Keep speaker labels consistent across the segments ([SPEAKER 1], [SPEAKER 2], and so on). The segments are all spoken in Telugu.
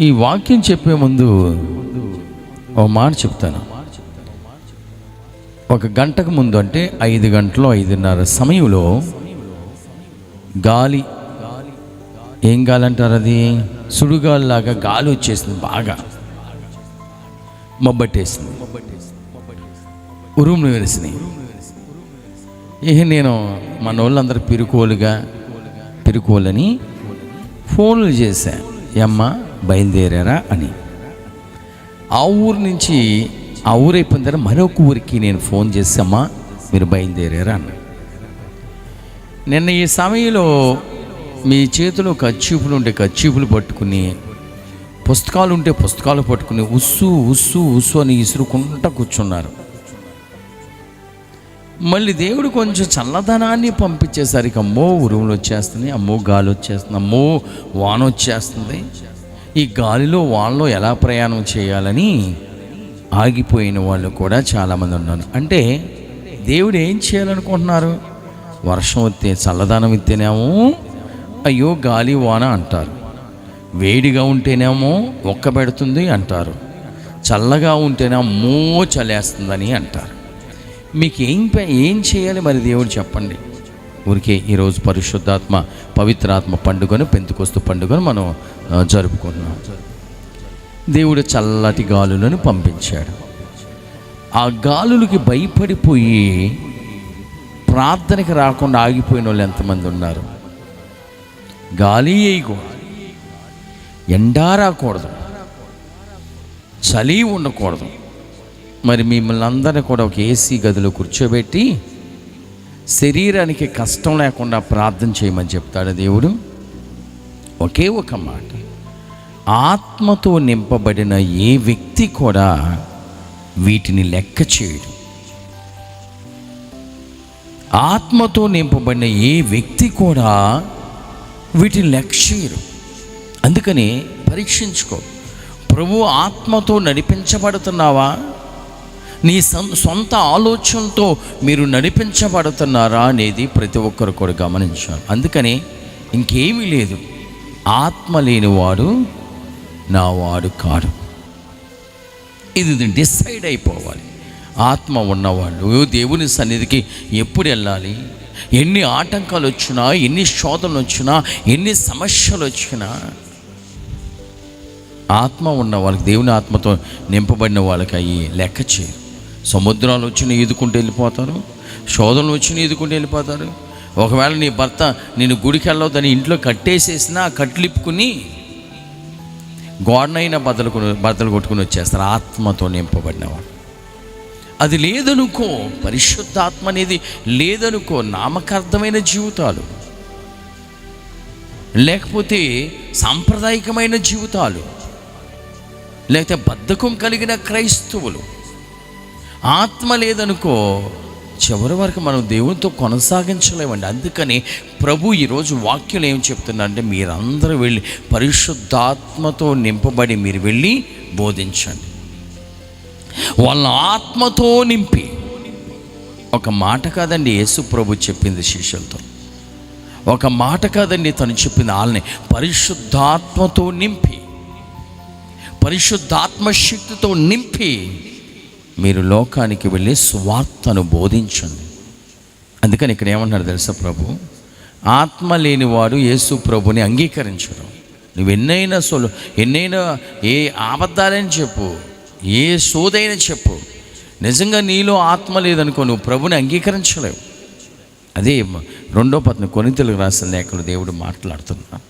[SPEAKER 1] ఈ వాక్యం చెప్పే ముందు ఓ మాట చెప్తాను. ఒక గంటకు ముందు అంటే ఐదు గంటలు ఐదున్నర సమయంలో గాలి ఏం గాలి అంటారు అది? సుడుగాలిలాగా గాలి వచ్చేసింది బాగా. మబ్బట్టేసింది. ఉరుములు వేసినాయి ఇక నేను మన వాళ్ళందరూ పిరుకోలుగా పిరుకోలని ఫోన్లు చేశాను ఏమ్మా బయలుదేరారా అని. ఆ ఊరు నుంచి ఆ ఊరు అయిపోయిన తర్వాత మరొక ఊరికి నేను ఫోన్ చేసామా మీరు బయలుదేరారా? అన్న నిన్న ఈ సమయంలో మీ చేతిలో కచ్చీపులు ఉంటే కచ్చీపులు పట్టుకుని పుస్తకాలు ఉంటే పుస్తకాలు పట్టుకుని ఉస్సు ఉస్సు ఉస్సు అని ఇసురుకుంటా కూర్చున్నారు. మళ్ళీ దేవుడు కొంచెం చల్లదనాన్ని పంపించేసరికి అమ్మో ఉరువులు వచ్చేస్తుంది అమ్మో గాలి వచ్చేస్తుంది అమ్మో వాన వచ్చేస్తుంది. ఈ గాలిలో వానలో ఎలా ప్రయాణం చేయాలని ఆగిపోయిన వాళ్ళు కూడా చాలామంది ఉన్నారు. అంటే దేవుడు ఏం చేయాలనుకుంటున్నారు? వర్షం వస్తే చల్లదనం ఇస్తేనేమో అయ్యో గాలి వాన అంటారు. వేడిగా ఉంటేనేమో ఒక్క పెడుతుంది అంటారు. చల్లగా ఉంటేనేమో మో చలేస్తుందని అంటారు. మీకు ఏం ఏం చేయాలి మరి దేవుడు చెప్పండి? ఊరికే ఈరోజు పరిశుద్ధాత్మ పవిత్రాత్మ పండుగను పెంతుకొస్తు పండుగను మనం జరుపుకున్నాం. దేవుడు చల్లటి గాలులను పంపించాడు. ఆ గాలులకి భయపడిపోయి ప్రార్థనకి రాకుండా ఆగిపోయిన వాళ్ళు ఎంతమంది ఉన్నారు? గాలి వేయకూడదు. ఎండా రాకూడదు. చలి ఉండకూడదు. మరి మిమ్మల్ని అందరినీ కూడా ఒక ఏసీ గదిలో కూర్చోబెట్టి శరీరానికి కష్టం లేకుండా ప్రార్థన చేయమని చెప్తాడు దేవుడు. ఒకే ఒక మాట. ఆత్మతో నింపబడిన ఏ వ్యక్తి కూడా వీటిని లెక్క చేయడు. ఆత్మతో నింపబడిన ఏ వ్యక్తి కూడా వీటిని లెక్క చేయరు. అందుకని పరీక్షించుకో. ప్రభు ఆత్మతో నడిపించబడుతున్నావా? నీ సొంత ఆలోచనతో మీరు నడిపించబడుతున్నారా అనేది ప్రతి ఒక్కరు కూడా గమనించాలి. అందుకని ఇంకేమీ లేదు. ఆత్మ లేనివాడు నా వాడు కాడు. ఇది డిసైడ్ అయిపోవాలి. ఆత్మ ఉన్నవాళ్ళు దేవుని సన్నిధికి ఎప్పుడు వెళ్ళాలి? ఎన్ని ఆటంకాలు వచ్చినా ఎన్ని శోధనలు వచ్చినా ఎన్ని సమస్యలు వచ్చినా ఆత్మ ఉన్న వాళ్ళకి దేవుని ఆత్మతో నింపబడిన వాళ్ళకి అవి లెక్క చేయరు. సముద్రాలు వచ్చిన ఈదుకుంటూ వెళ్ళిపోతారు. శోధనలు వచ్చిన ఈదుకుంటూ వెళ్ళిపోతారు. ఒకవేళ నీ భర్త నేను గుడికి వెళ్ళవద్దని ఇంట్లో కట్టేసేసినా కట్లిప్పుకుని గోడనైనా బద్దలు బద్దలు కొట్టుకుని వచ్చేస్తారు. ఆత్మతో నింపబడినవాడు. అది లేదనుకో పరిశుద్ధాత్మ అనేది లేదనుకో నామకార్థమైన జీవితాలు. లేకపోతే సాంప్రదాయకమైన జీవితాలు. లేకపోతే బద్ధకం కలిగిన క్రైస్తవులు. ఆత్మ లేదనుకో చివరి వరకు మనం దేవునితో కొనసాగించలేమండి. అందుకని ప్రభు ఈరోజు వాక్యం ఏం చెప్తున్నారంటే మీరందరూ వెళ్ళి పరిశుద్ధాత్మతో నింపబడి మీరు వెళ్ళి బోధించండి. వాళ్ళ ఆత్మతో నింపి. ఒక మాట కాదండి యేసు ప్రభు చెప్పింది శిష్యులతో. ఒక మాట కాదండి తను చెప్పింది వాళ్ళని. పరిశుద్ధాత్మతో నింపి. పరిశుద్ధాత్మ శక్తితో నింపి. మీరు లోకానికి వెళ్ళి స్వార్థను బోధించండి. అందుకని ఇక్కడ ఏమంటున్నారు తెలుసా ప్రభు? ఆత్మ లేనివాడు యేసు ప్రభుని అంగీకరించడం నువ్వు ఎన్నైనా సోలు ఎన్నైనా ఏ అబద్ధాలని చెప్పు ఏ సోదైనా చెప్పు. నిజంగా నీలో ఆత్మ లేదనుకో నువ్వు ప్రభుని అంగీకరించలేవు. అదే రెండో పత్ని కొనితలకు రాసిన లేఖలు దేవుడు మాట్లాడుతున్నా.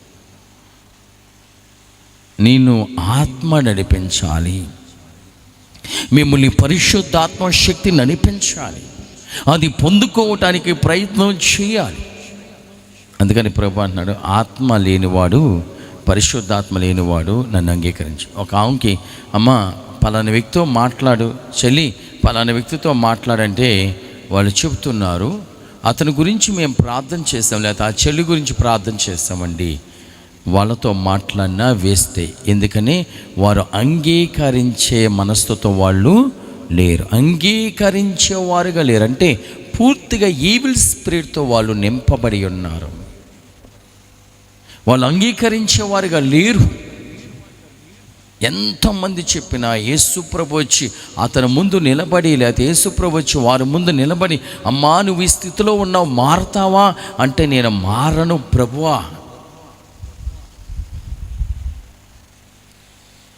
[SPEAKER 1] నేను ఆత్మ నడిపించాలి. మిమ్మల్ని పరిశుద్ధాత్మ శక్తి నడిపించాలి. అది పొందుకోవటానికి ప్రయత్నం చేయాలి. అందుకని ప్రభు అంటున్నాడు ఆత్మ లేనివాడు పరిశుద్ధాత్మ లేనివాడు నన్ను అంగీకరించి. ఒక ఆమెకి అమ్మ పలానా వ్యక్తితో మాట్లాడు చెల్లి పలానా వ్యక్తితో మాట్లాడంటే వాళ్ళు చెబుతున్నారు అతని గురించి మేము ప్రార్థన చేస్తాం లేకపోతే ఆ చెల్లి గురించి ప్రార్థన చేస్తామండి. వాళ్ళతో మాట్లాడినా వేస్తే. ఎందుకని? వారు అంగీకరించే మనస్సుతో వాళ్ళు లేరు. అంగీకరించేవారుగా లేరు. అంటే పూర్తిగా ఈవిల్ స్పిరిట్తో వాళ్ళు నింపబడి ఉన్నారు. వాళ్ళు అంగీకరించేవారుగా లేరు. ఎంతమంది చెప్పినా యేసుప్రభు వచ్చి అతని ముందు నిలబడి లేకపోతే యేసుప్రభు వచ్చి వారి ముందు నిలబడి అమ్మా నువ్వు ఈ స్థితిలో ఉన్నావు మారతావా? అంటే నేను మారను ప్రభువా.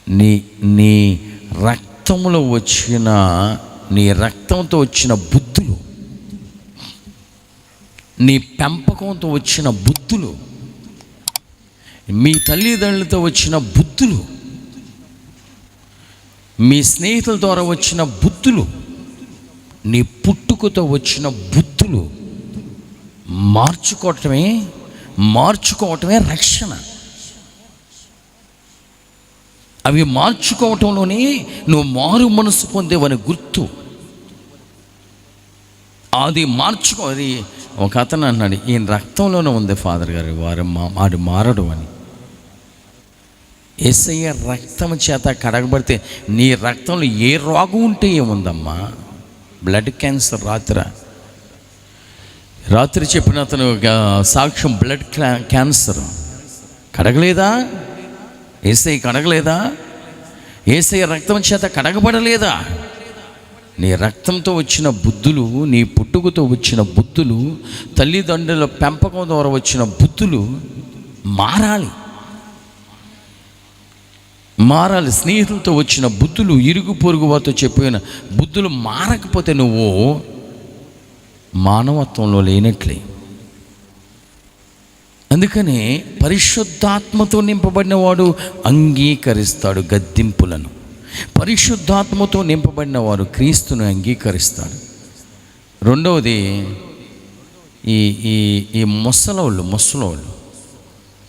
[SPEAKER 1] నీ నీ రక్తంలో వచ్చిన నీ రక్తంతో వచ్చిన బుద్ధులు నీ పెంపకంతో వచ్చిన బుద్ధులు మీ తల్లిదండ్రులతో వచ్చిన బుద్ధులు మీ స్నేహితుల ద్వారా వచ్చిన బుద్ధులు నీ పుట్టుకతో వచ్చిన బుద్ధులు మార్చుకోవటమే మార్చుకోవటమే రక్షణ. అవి మార్చుకోవటంలోనే నువ్వు మారు మనసు పొందేవని గుర్తు. అది మార్చుకో అది ఒక అతను అన్నాడు ఈయన రక్తంలోనే ఉంది ఫాదర్ గారు వారు మా వాడు మారడు అని. ఏసయ్య రక్తం చేత కడగబడితే నీ రక్తంలో ఏ రోగం ఉంటే ఏముందమ్మా? బ్లడ్ క్యాన్సర్ రాత్రి. రాత్రి చెప్పిన అతను ఒక సాక్ష్యం బ్లడ్ క్యాన్సర్. కడగలేదా? ఏసై కడగలేదా? ఏసై రక్తం చేత కడగబడలేదా? నీ రక్తంతో వచ్చిన బుద్ధులు నీ పుట్టుకతో వచ్చిన బుద్ధులు తల్లిదండ్రుల పెంపకం ద్వారా వచ్చిన బుద్ధులు మారాలి. మారాలి. స్నేహితులతో వచ్చిన బుద్ధులు ఇరుగు పొరుగు వారితో చెప్పిన బుద్ధులు మారకపోతే నువ్వు మానవత్వంలో లేనట్లే. అందుకనే పరిశుద్ధాత్మతో నింపబడిన వాడు అంగీకరిస్తాడు గద్దింపులను. పరిశుద్ధాత్మతో నింపబడిన వారు క్రీస్తును అంగీకరిస్తాడు. రెండవది ఈ ఈ ఈ ముసలోళ్ళు ముసలోళ్ళు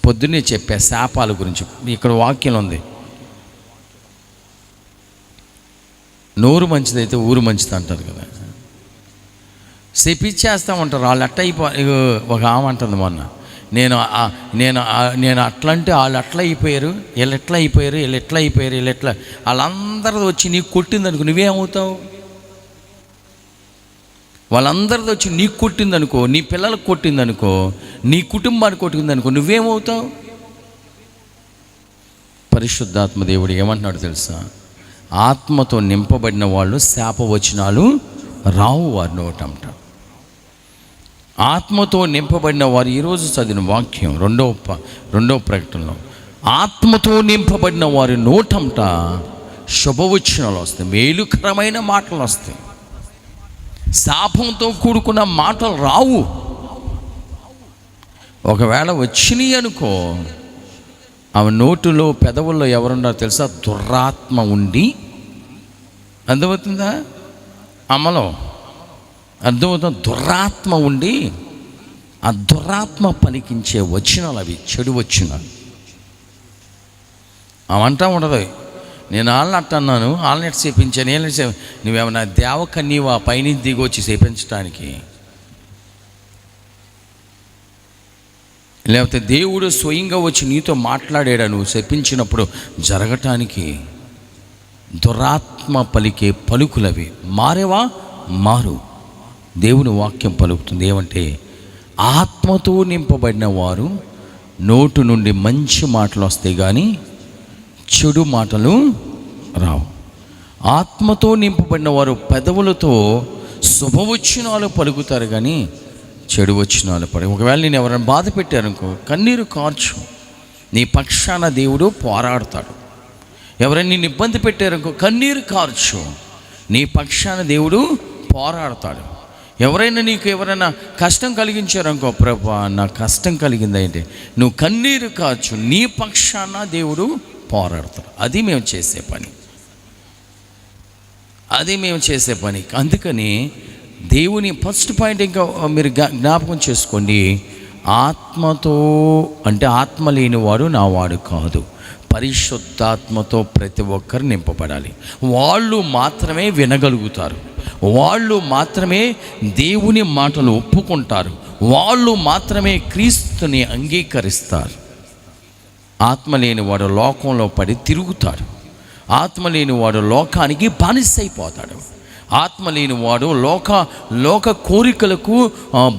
[SPEAKER 1] పొద్దున్నే చెప్పే శాపాల గురించి. ఇక్కడ వాక్యం ఉంది. నోరు మంచిదైతే ఊరు మంచిది అంటారు కదా. శపిచ్చేస్తామంటారు వాళ్ళు అట్ట అయిపో ఒక ఆమె అంటుంది మొన్న. నేను నేను నేను అట్లా అంటే వాళ్ళు అట్లా అయిపోయారు? వీళ్ళు ఎట్లా అయిపోయారు? వీళ్ళు ఎట్లా అయిపోయారు? వీళ్ళు ఎట్లా? వాళ్ళందరిది వచ్చి నీకు కొట్టిందనుకో నువ్వేమవుతావు? వాళ్ళందరిది వచ్చి నీకు కొట్టిందనుకో నీ పిల్లలకు కొట్టిందనుకో నీ కుటుంబానికి కొట్టిందనుకో నువ్వేమవుతావు? పరిశుద్ధాత్మ దేవుడు ఏమంటున్నాడు తెలుసా? ఆత్మతో నింపబడిన వాళ్ళు శాపవచనాలు రావు వారి నోటంట ఆత్మతో నింపబడిన వారు ఈరోజు చదివిన వాక్యం రెండవ ప రెండవ ప్రకటనలో ఆత్మతో నింపబడిన వారి నోటంట శుభవచనాలు వస్తాయి మేలుకరమైన మాటలు వస్తాయి. శాపంతో కూడుకున్న మాటలు రావు. ఒకవేళ వచ్చినాయి అనుకో ఆమె నోటులో పెదవుల్లో ఎవరున్నారో తెలుసా? దుర్రాత్మ ఉండి అర్థమవుతుందా? అమలో అర్థమవుతుంది దురాత్మ ఉండి ఆ దురాత్మ పలికించే వచనాలు అవి చెడు వచనాలు. అవంటా ఉండదు నేను వాళ్ళని అట్ట అన్నాను వాళ్ళని ఎట్ట చేపించాను వీళ్ళని నువ్వేమన్నా దేవకన్యవా పైనుంచి దిగి వచ్చి చేపించడానికి లేకపోతే దేవుడు స్వయంగా వచ్చి నీతో మాట్లాడాడు నువ్వు చెప్పించినప్పుడు జరగటానికి? దురాత్మ పలికే పలుకులవి మారేవా? మారు. దేవుని వాక్యం పలుకుతుంది. ఏమంటే ఆత్మతో నింపబడిన వారు నోటు నుండి మంచి మాటలు వస్తాయి కానీ చెడు మాటలు రావు. ఆత్మతో నింపబడిన వారు పెదవులతో శుభవచనాలు పలుకుతారు కానీ చెడు వచనాలు పడి ఒకవేళ నేను ఎవరైనా బాధ పెట్టారనుకో కన్నీరు కార్చు. నీ పక్షాన దేవుడు పోరాడతాడు. ఎవరైనా నిన్ను ఇబ్బంది పెట్టారనుకో కన్నీరు కార్చు. నీ పక్షాన దేవుడు పోరాడతాడు. ఎవరైనా నీకు ఎవరైనా కష్టం కలిగించారనుకో ప్రభా నా కష్టం కలిగిందంటే నువ్వు కన్నీరు కాచు నీ పక్షాన దేవుడు పోరాడతాడు. అది మేము చేసే పని. అది మేము చేసే పని. అందుకని దేవుని ఫస్ట్ పాయింట్ ఇంకా మీరు జ్ఞా- జ్ఞాపకం చేసుకోండి. ఆత్మతో అంటే ఆత్మ లేనివాడు నా వాడు కాదు. పరిశుద్ధాత్మతో ప్రతి ఒక్కరు నింపబడాలి. వాళ్ళు మాత్రమే వినగలుగుతారు. వాళ్ళు మాత్రమే దేవుని మాటలు ఒప్పుకుంటారు. వాళ్ళు మాత్రమే క్రీస్తుని అంగీకరిస్తారు. ఆత్మ లేనివాడు లోకంలో పడి తిరుగుతాడు. ఆత్మ లేనివాడు లోకానికి బానిసైపోతాడు. ఆత్మ లేని వాడు లోక లోక కోరికలకు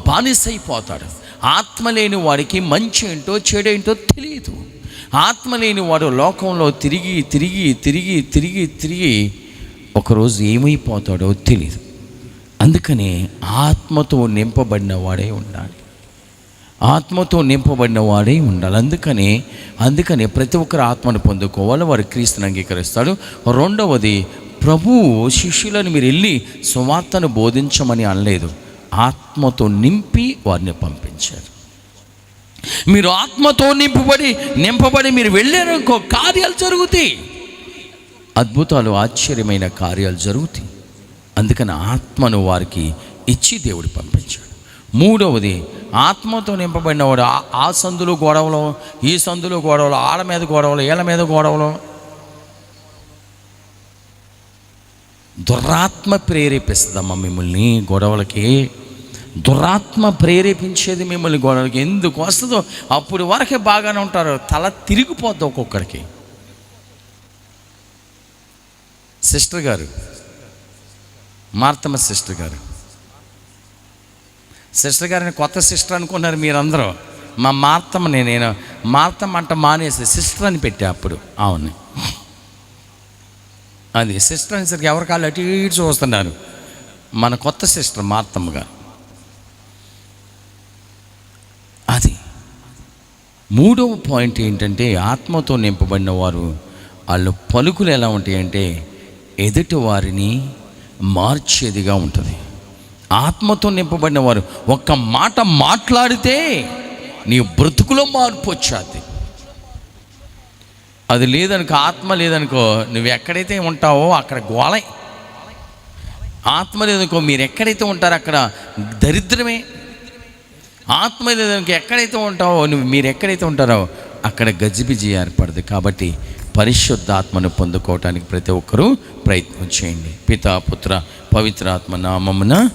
[SPEAKER 1] బానిసైపోతాడు. ఆత్మ లేని వాడికి మంచి ఏంటో చెడేంటో తెలియదు. ఆత్మ లేని వాడు లోకంలో తిరిగి తిరిగి తిరిగి తిరిగి తిరిగి ఒకరోజు ఏమైపోతాడో తెలియదు అందుకనే ఆత్మతో నింపబడిన వాడే ఉండాలి. ఆత్మతో నింపబడిన వాడే ఉండాలి. అందుకనే అందుకనే ప్రతి ఒక్కరు ఆత్మను పొందుకోవాలి. వారు క్రీస్తుని అంగీకరిస్తాడు. రెండవది ప్రభువు శిష్యులను మీరు వెళ్ళి సువార్తను బోధించమని అనలేదు. ఆత్మతో నింపి వారిని పంపించారు. మీరు ఆత్మతో నింపబడి నింపబడి మీరు వెళ్ళారనుకో కార్యాలు జరుగుతాయి. అద్భుతాలు ఆశ్చర్యమైన కార్యాలు జరుగుతాయి. అందుకని ఆత్మను వారికి ఇచ్చి దేవుడు పంపించాడు. మూడవది ఆత్మతో నింపబడినవాడు ఆ- ఆ సందులు గొడవలు ఈ సందులు గొడవలు ఆడ మీద గొడవలు ఏళ్ళ మీద గొడవలు దురాత్మ ప్రేరేపిస్తుందమ్మా మిమ్మల్ని గొడవలకి. దురాత్మ ప్రేరేపించేది మిమ్మల్ని గొడవలకి ఎందుకు వస్తుందో? అప్పుడు వరకే బాగానే ఉంటారు. తల తిరిగిపోద్ది ఒక్కొక్కరికి. సిస్టర్ గారు. మార్తమ్మ సిస్టర్ గారు. సిస్టర్ గారిని కొత్త సిస్టర్ అనుకున్నారు మీరందరూ. మా మార్తమ్మని నేను మార్తమ్మ అంట మానేసి సిస్టర్ అని పెట్టా అప్పుడు. అవును. అది సిస్టర్ అనేసరికి ఎవరి కాళ్ళు అటు ఇటు చూస్తున్నారు. మన కొత్త సిస్టర్ మార్తమ్మ గారు అది మూడవ పాయింట్ ఏంటంటే ఆత్మతో నింపబడిన వారు వాళ్ళు పలుకులు ఎలా ఉంటాయంటే ఎదుటి వారిని మార్చేదిగా ఉంటుంది. ఆత్మతో నింపబడిన వారు ఒక్క మాట మాట్లాడితే నీ బ్రతుకులో మార్పు వచ్చాది. అది లేదనుకో ఆత్మ లేదనుకో నువ్వు ఎక్కడైతే ఉంటావో అక్కడ గోళై ఆత్మ లేదనుకో మీరు ఎక్కడైతే ఉంటారో అక్కడ దరిద్రమే. ఆత్మ దానికి ఎక్కడైతే ఉంటావో నువ్వు మీరు ఎక్కడైతే ఉంటారో అక్కడ గజిబిజి ఏర్పడదు. కాబట్టి పరిశుద్ధ ఆత్మను పొందుకోవటానికి ప్రతి ఒక్కరూ ప్రయత్నం చేయండి. పితా పుత్ర పవిత్రాత్మ నామమున